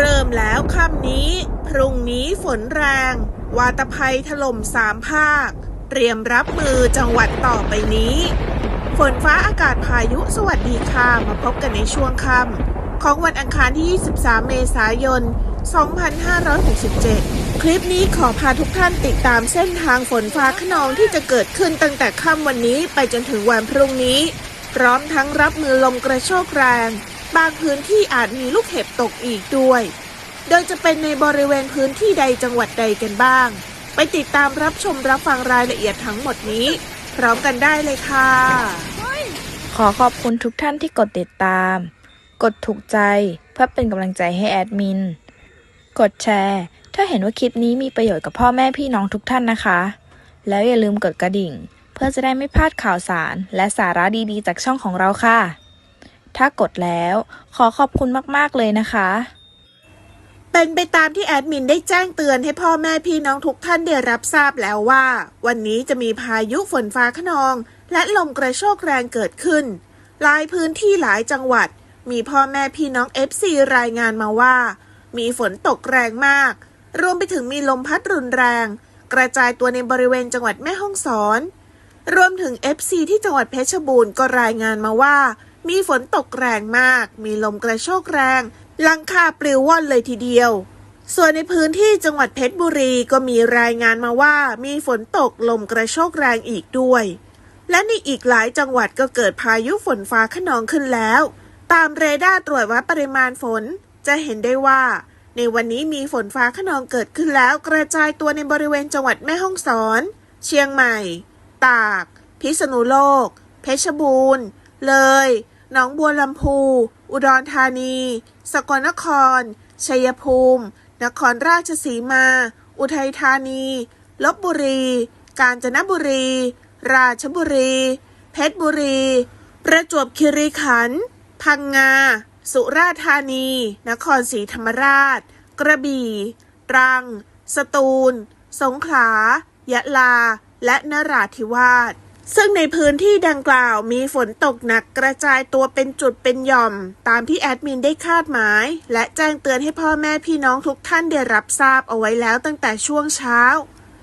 เริ่มแล้วค่ำนี้ พรุ่งนี้ฝนแรง วาตภัยถล่มสามภาค เตรียมรับมือจังหวัดต่อไปนี้ ฝนฟ้าอากาศพายุสวัสดีค่ะ มาพบกันในช่วงค่ำของวันอังคารที่ 23 เมษายน 2567 คลิปนี้ขอพาทุกท่านติดตามเส้นทางฝนฟ้าขนองที่จะเกิดขึ้นตั้งแต่ค่ำวันนี้ไปจนถึงวันพรุ่งนี้ พร้อมทั้งรับมือลมกระโชกแรง บางพื้นที่อาจมีลูกเห็บตกอีกด้วย โดยจะเป็นในบริเวณพื้นที่ใดจังหวัดใดกันบ้าง ไปติดตามรับชมรับฟังรายละเอียดทั้งหมดนี้ พร้อมกันได้เลยค่ะ ขอขอบคุณทุกท่านที่กดติดตาม กดถูกใจเพื่อเป็นกำลังใจให้แอดมิน กดแชร์ ถ้าเห็นว่าคลิปนี้มีประโยชน์กับพ่อแม่พี่น้องทุกท่านนะคะ แล้วอย่าลืมกดกระดิ่ง เพื่อจะได้ไม่พลาดข่าวสารและสาระดีๆ จากช่องของเราค่ะ ถ้ากดแล้ว ขอขอบคุณมาก ๆ เลยนะคะ เป็นไปตามที่แอดมินได้แจ้งเตือนให้พ่อแม่พี่น้องทุกท่านได้รับทราบแล้วว่า วันนี้จะมีพายุฝนฟ้าขนอง และลมกระโชกแรงเกิดขึ้น หลายพื้นที่หลายจังหวัด มีพ่อแม่พี่น้อง FC รายงานมาว่า มีฝนตกแรงมาก รวมไปถึงมีลมพัดรุนแรง กระจายตัวในบริเวณจังหวัดแม่ฮ่องสอนรวมถึง FC ที่จังหวัดเพชรบูรณ์ก็รายงานมาว่า มีฝนตกแรงมาก มีลมกระโชกแรง หลังคาปลิวว่อนเลยทีเดียว ส่วนในพื้นที่จังหวัดเพชรบุรีก็มีรายงานมาว่า มีฝนตกลมกระโชกแรงอีกด้วย และในอีกหลายจังหวัดก็เกิดพายุฝนฟ้าขนองขึ้นแล้ว ตามเรดาร์ตรวจวัดปริมาณฝน จะเห็นได้ว่า ในวันนี้มีฝนฟ้าขนองเกิดขึ้นแล้ว กระจายตัวในบริเวณจังหวัดแม่ฮ่องสอน เชียงใหม่ ตาก พิษณุโลก เพชรบูรณ์ เลย หนองบัวลำพู อุดรธานี สกลนคร ชัยภูมิ นครราชสีมา อุทัยธานี ลบบุรี กาญจนบุรี ราชบุรี เพชรบุรี ประจวบคีรีขันธ์ พังงา สุราษฎร์ธานี นครศรีธรรมราช กระบี่ ตรัง สตูล สงขลา ยะลา และนราธิวาส ซึ่งในพื้นที่ดังกล่าวมีฝนตกหนักกระจายตัวเป็นจุดเป็นหย่อม ตามที่แอดมินได้คาดหมาย และแจ้งเตือนให้พ่อแม่พี่น้องทุกท่านได้รับทราบเอาไว้แล้วตั้งแต่ช่วงเช้า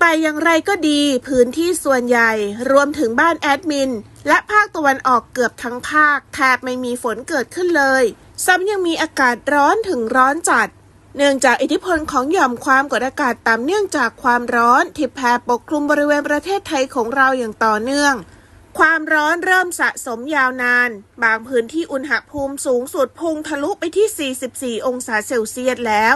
แต่อย่างไรก็ดี พื้นที่ส่วนใหญ่ รวมถึงบ้านแอดมิน และภาคตะวันออกเกือบทั้งภาคแทบไม่มีฝนเกิดขึ้นเลย ซ้ำยังมีอากาศร้อนถึงร้อนจัด เนื่องจากอิทธิพลของหย่อมความกดอากาศต่ำเนื่องจากความร้อนที่แผ่ปกคลุมบริเวณประเทศไทยของเราอย่างต่อเนื่อง ความร้อนเริ่มสะสมยาวนาน บางพื้นที่อุณหภูมิสูงสุดพุ่งทะลุไปที่ 44 องศาเซลเซียสแล้ว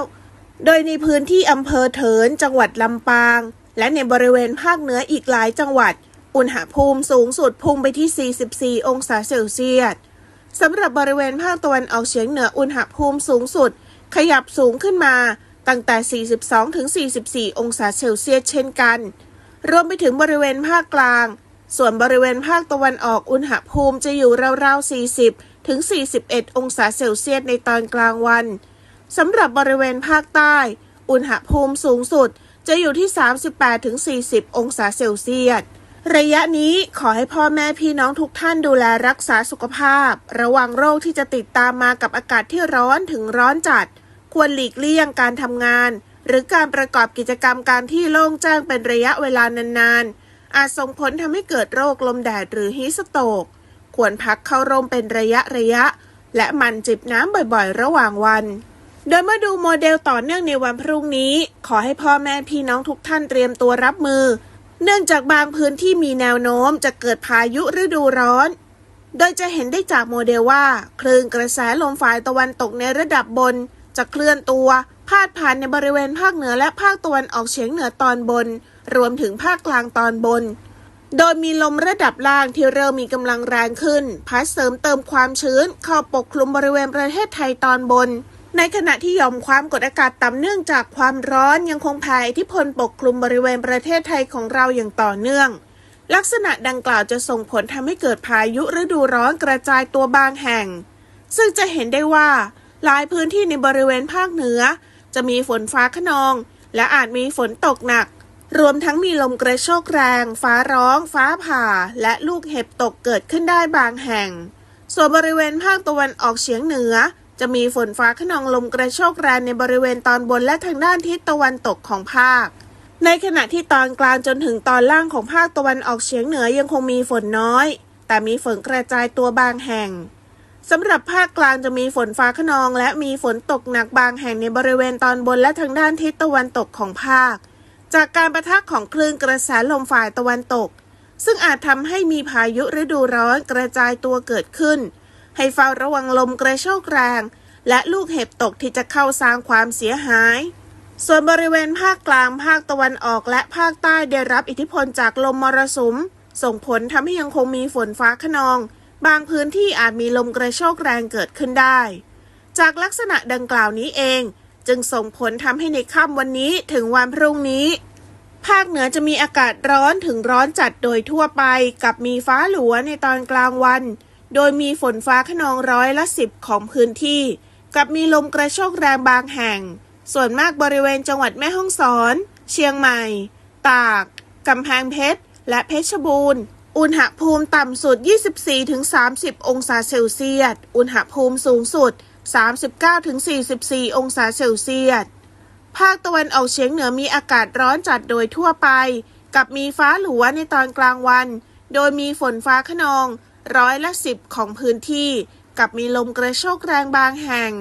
โดยในพื้นที่อำเภอเถินจังหวัดลำปาง และในบริเวณภาคเหนืออีกหลายจังหวัด อุณหภูมิสูงสุดพุ่งไปที่ 44 องศาเซลเซียสสำหรับบริเวณภาคตะวันออกเฉียงเหนืออุณหภูมิสูงสุด ขยับสูงขึ้นมาตั้งแต่ 42ถึง44 องศาเซลเซียสเช่นกัน รวมไปถึงบริเวณภาคกลาง ส่วนบริเวณภาคตะวันออกอุณหภูมิจะอยู่ราวๆ 40 ถึง 41 องศาเซลเซียสในตอนกลางวัน สำหรับบริเวณภาคใต้ อุณหภูมิสูงสุดจะอยู่ที่ 38 ถึง 40 องศาเซลเซียส ระยะนี้ขอให้พ่อแม่พี่น้องทุกท่านดูแลรักษาสุขภาพ ระวังโรคที่จะติดตามมากับอากาศที่ร้อนถึงร้อนจัด ควรหลีกเลี่ยงการทำงาน หรือการประกอบกิจกรรมการที่โล่งแจ้งเป็นระยะเวลานานๆ อาจส่งผลทำให้เกิดโรคลมแดดหรือฮีสโตก ควรพักเข้าร่มเป็นระยะระยะ และมันจิบน้ำบ่อยๆ ระหว่างวัน โดยเมื่อดูโมเดลต่อเนื่องในวันพรุ่งนี้ ขอให้พ่อแม่พี่น้องทุกท่านเตรียมตัวรับมือ เนื่องจากบางพื้นที่มีแนวโน้มจะเกิดพายุฤดูร้อนโดยจะเห็นได้จากโมเดลว่า คลื่นกระแสลมฝ่ายตะวันตกในระดับบน จะเคลื่อนตัว พาดผ่านในบริเวณภาคเหนือและภาคตะวันออกเฉียงเหนือตอนบน รวมถึงภาคกลางตอนบน โดยมีลมระดับล่างที่เริ่มมีกำลังแรงขึ้น พัดเสริมเติมความชื้น เข้าปกคลุมบริเวณประเทศไทยตอนบน ในขณะที่ยอมความกดอากาศต่ำเนื่องจากความร้อนยังคงแผ่อิทธิพลปกคลุมบริเวณประเทศไทยของเราอย่างต่อเนื่องลักษณะดังกล่าวจะส่งผลทำให้เกิดพายุฤดูร้อนกระจายตัวบางแห่ง ซึ่งจะเห็นได้ว่า หลายพื้นที่ในบริเวณภาคเหนือ จะมีฝนฟ้าขนอง และอาจมีฝนตกหนัก รวมทั้งมีลมกระโชกแรง ฟ้าร้อง ฟ้าผ่า และลูกเห็บตกเกิดขึ้นได้บางแห่ง ส่วนบริเวณภาคตะวันออกเฉียงเหนือ จะมีฝนฟ้าขนองลมกระโชกแรงในบริเวณตอนบนและทางด้านทิศตะวันตกของภาค ในขณะที่ตอนกลางจนถึงตอนล่างของภาคตะวันออกเฉียงเหนือยังคงมีฝนน้อย แต่มีฝนกระจายตัวบางแห่ง สำหรับภาคกลางจะมีฝนฟ้าขนอง และมีฝนตกหนักบางแห่งในบริเวณตอนบนและทางด้านทิศตะวันตกของภาค จากการประทะของคลื่นกระแสลมฝ่ายตะวันตก ซึ่งอาจทำให้มีพายุฤดูร้อนกระจายตัวเกิดขึ้น ให้เฝ้าระวังลมกระโชกแรง และลูกเห็บตกที่จะเข้าสร้างความเสียหาย ส่วนบริเวณภาคกลางภาคตะวันออกและภาคใต้ได้รับอิทธิพลจากลมมรสุม ส่งผลทำให้ยังคงมีฝนฟ้าขนอง บางพื้นที่อาจมีลมกระโชกแรงเกิดขึ้นได้ จากลักษณะดังกล่าวนี้เอง จึงส่งผลทำให้ในค่ำวันนี้ถึงวันพรุ่งนี้ ภาคเหนือจะมีอากาศร้อนถึงร้อนจัดโดยทั่วไป กับมีฟ้าหลัวในตอนกลางวัน โดยมีฝนฟ้าขนองร้อยละสิบของพื้นที่ กับมีลมกระโชกแรงบางแห่ง ส่วนมากบริเวณจังหวัดแม่ฮ่องสอน เชียงใหม่ ตาก กำแพงเพชร และเพชรบูรณ์ อุณหภูมิต่ำสุด 24-30 องศาเซลเซียส อุณหภูมิสูงสุด 39-44 องศาเซลเซียส ภาคตะวันออกเฉียงเหนือมีอากาศร้อนจัดโดยทั่วไป กับมีฟ้าหลัวในตอนกลางวัน โดยมีฝนฟ้าขนอง ร้อยละสิบของพื้นที่ กับมีลมกระโชกแรงบางแห่ง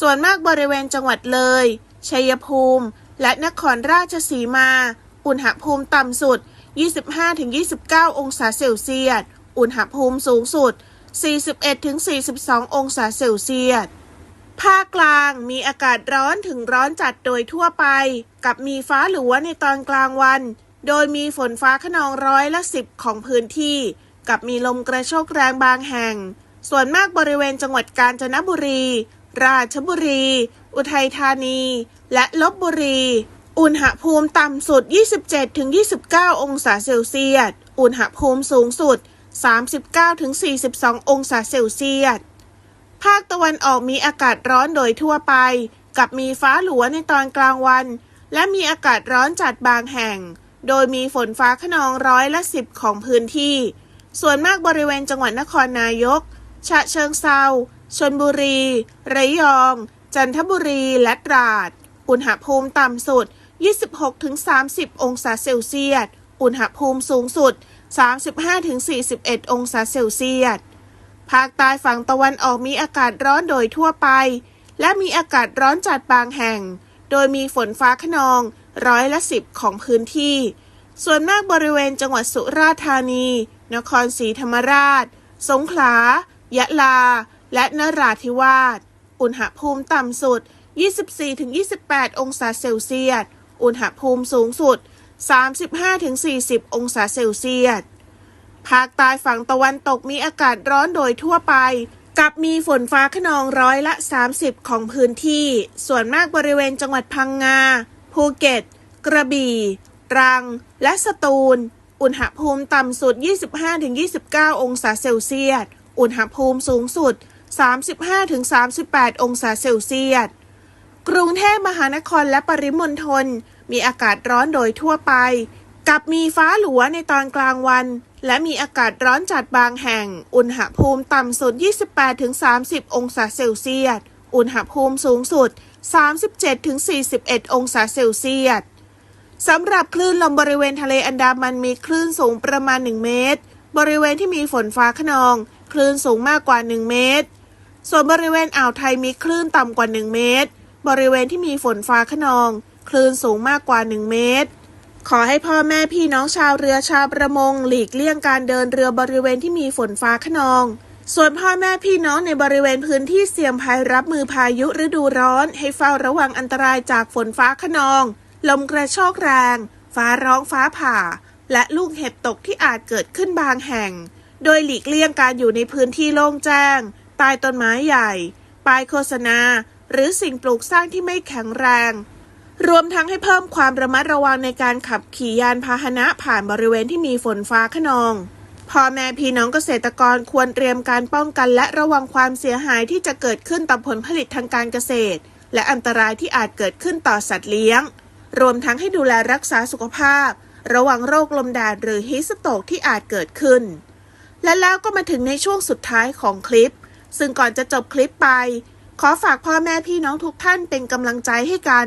ส่วนมากบริเวณจังหวัดเลย ชัยภูมิ และนครราชสีมา อุณหภูมิต่ำสุด 25-29 องศาเซลเซียส อุณหภูมิสูงสุด 41-42 องศาเซลเซียส ภาคกลางมีอากาศร้อนถึงร้อนจัดโดยทั่วไป กับมีฟ้าหลัวในตอนกลางวัน โดยมีฝนฟ้าขนองร้อยละสิบของพื้นที่ กับมีลมกระโชกแรงบางแห่ง ส่วนมากบริเวณจังหวัดกาญจนบุรี ราชบุรี อุทัยธานี และลบบุรี อุณหภูมิต่ำสุด 27-29 องศาเซลเซียส อุณหภูมิสูงสุด 39-42 องศาเซลเซียส ภาคตะวันออกมีอากาศร้อนโดยทั่วไป กับมีฟ้าหลัวในตอนกลางวัน และมีอากาศร้อนจัดบางแห่ง โดยมีฝนฟ้าขนองร้อยละสิบของพื้นที่ ส่วนมากบริเวณจังหวัดนครนายก ฉะเชิงเซาชนบุรี ระยอง จันทบุรี และตราด อุณหภูมิต่ำสุด 26-30 องศาเซลเซียส อุณหภูมิสูงสุด 35-41 องศาเซลเซียส ภาคใต้ฝั่งตะวันออกมีอากาศร้อนโดยทั่วไป และมีอากาศร้อนจัดบางแห่ง โดยมีฝนฟ้าขนองร้อยละสิบของพื้นที่ ส่วนมากบริเวณจังหวัดสุราษฎร์ธานี นครศรีธรรมราช สงขลา ยะลา และนราธิวาส อุณหภูมิต่ำสุด 24-28 องศาเซลเซียส อุณหภูมิสูงสุด 35-40 องศาเซลเซียส ภาคใต้ฝั่งตะวันตกมีอากาศร้อนโดยทั่วไป กับมีฝนฟ้าขนองร้อยละ 30 ของพื้นที่ ส่วนมากบริเวณจังหวัดพังงา ภูเก็ต กระบี่ ตรัง และสตูล อุณหภูมิต่ำสุด 25-29 องศาเซลเซียส อุณหภูมิสูงสุด 35-38 องศาเซลเซียสกรุงเทพมหานครและปริมณฑล มีอากาศร้อนโดยทั่วไป กับมีฟ้าหลัวในตอนกลางวัน และมีอากาศร้อนจัดบางแห่ง อุณหภูมิต่ำสุด 28-30 องศาเซลเซียส อุณหภูมิสูงสุด 37-41 องศาเซลเซียสสำหรับคลื่นลมบริเวณทะเลอันดามันมีคลื่นสูงประมาณ 1 เมตร บริเวณที่มีฝนฟ้าขนอง คลื่นสูงมากกว่า 1 เมตร ส่วนบริเวณอ่าวไทยมีคลื่นต่ำกว่า 1 เมตร บริเวณที่มีฝนฟ้าขนอง คลื่นสูงมากกว่า 1 เมตร ขอให้พ่อแม่พี่น้องชาวเรือชาวประมง หลีกเลี่ยงการเดินเรือบริเวณที่มีฝนฟ้าขนอง ส่วนพ่อแม่พี่น้องในบริเวณพื้นที่เสี่ยงภัยรับมือพายุฤดูร้อน ให้เฝ้าระวังอันตรายจากฝนฟ้าขนอง ลมกระโชกแรง ฟ้าร้องฟ้าผ่า และลูกเห็บตกที่อาจเกิดขึ้นบางแห่ง โดยหลีกเลี่ยงการอยู่ในพื้นที่โล่งแจ้งใต้ต้นไม้ใหญ่ป้ายโฆษณา หรือสิ่งปลูกสร้างที่ไม่แข็งแรง รวมทั้งให้เพิ่มความระมัดระวังในการขับขี่ยานพาหนะผ่านบริเวณที่มีฝนฟ้าขนองพ่อแม่พี่น้องเกษตรกรควรเตรียมการป้องกันและระวังความเสียหายที่จะเกิดขึ้นต่อผลผลิตทางการเกษตร และอันตรายที่อาจเกิดขึ้นต่อสัตว์เลี้ยง รวมทั้งให้ดูแลรักษาสุขภาพ ระวังโรคลมแดดหรือฮิสโตกที่อาจเกิดขึ้น และแล้วก็มาถึงในช่วงสุดท้ายของคลิป ซึ่งก่อนจะจบคลิปไปขขอฝากพ่อแม่พี่น้องทุกท่านเป็นกำลังใจให้กัน